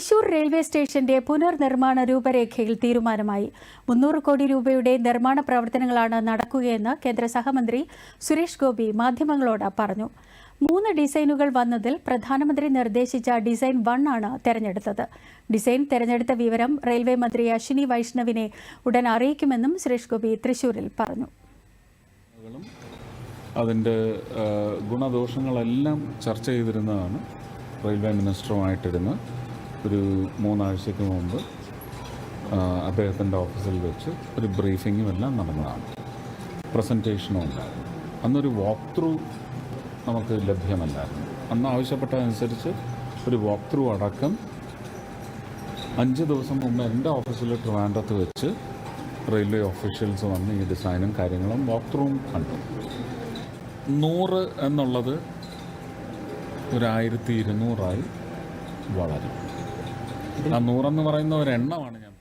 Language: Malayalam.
തൃശൂർ റെയിൽവേ സ്റ്റേഷന്റെ പുനർനിർമ്മാണ രൂപരേഖയിൽ തീരുമാനമായി. മുന്നൂറ് കോടി രൂപയുടെ നിർമ്മാണ പ്രവർത്തനങ്ങളാണ് നടക്കുകയെന്ന് കേന്ദ്ര സഹമന്ത്രി സുരേഷ് ഗോപി മാധ്യമങ്ങളോട് പറഞ്ഞു. മൂന്ന് ഡിസൈനുകൾ വന്നതിൽ പ്രധാനമന്ത്രി നിർദ്ദേശിച്ച ഡിസൈൻ വൺ ആണ് തെരഞ്ഞെടുത്തത്. ഡിസൈൻ തെരഞ്ഞെടുത്ത വിവരം റെയിൽവേ മന്ത്രി അശ്വിനി വൈഷ്ണവിനെ ഉടൻ അറിയിക്കുമെന്നും സുരേഷ് ഗോപി തൃശൂരിൽ പറഞ്ഞു. അതിന്റെ ഗുണദോഷങ്ങളെല്ലാം ചർച്ച ചെയ്തിരുന്നതാണ് റെയിൽവേ മിനിസ്റ്ററുമായിട്ടിരുന്ന്. ഒരു മൂന്നാഴ്ചയ്ക്ക് മുമ്പ് അദ്ദേഹത്തിന്റെ ഓഫീസിൽ വെച്ച് ഒരു ബ്രീഫിങ്ങും എല്ലാം നടന്നതാണ്. പ്രസന്റേഷനും ഉണ്ടായിരുന്നു. അന്നൊരു വാക്ക് ത്രൂ നമുക്ക് ലഭ്യമല്ലായിരുന്നു. അന്ന് ആവശ്യപ്പെട്ടതനുസരിച്ച് ഒരു വാക്ക് ത്രൂ അടക്കം അഞ്ച് ദിവസം മുമ്പ് എന്റെ ഓഫീസിൽ ട്രിവാൻഡ്രത്ത് വെച്ച് റെയിൽവേ ഓഫീഷ്യൽസ് വന്ന് ഈ ഡിസൈനും കാര്യങ്ങളും വാക്ക് ത്രൂവും കണ്ടു. നൂറ് എന്നുള്ളത് ഒരു ആയിരത്തി ഇരുന്നൂറായി വളരും. ആ നൂറെന്ന് പറയുന്ന ഒരു എണ്ണമാണ് ഞാൻ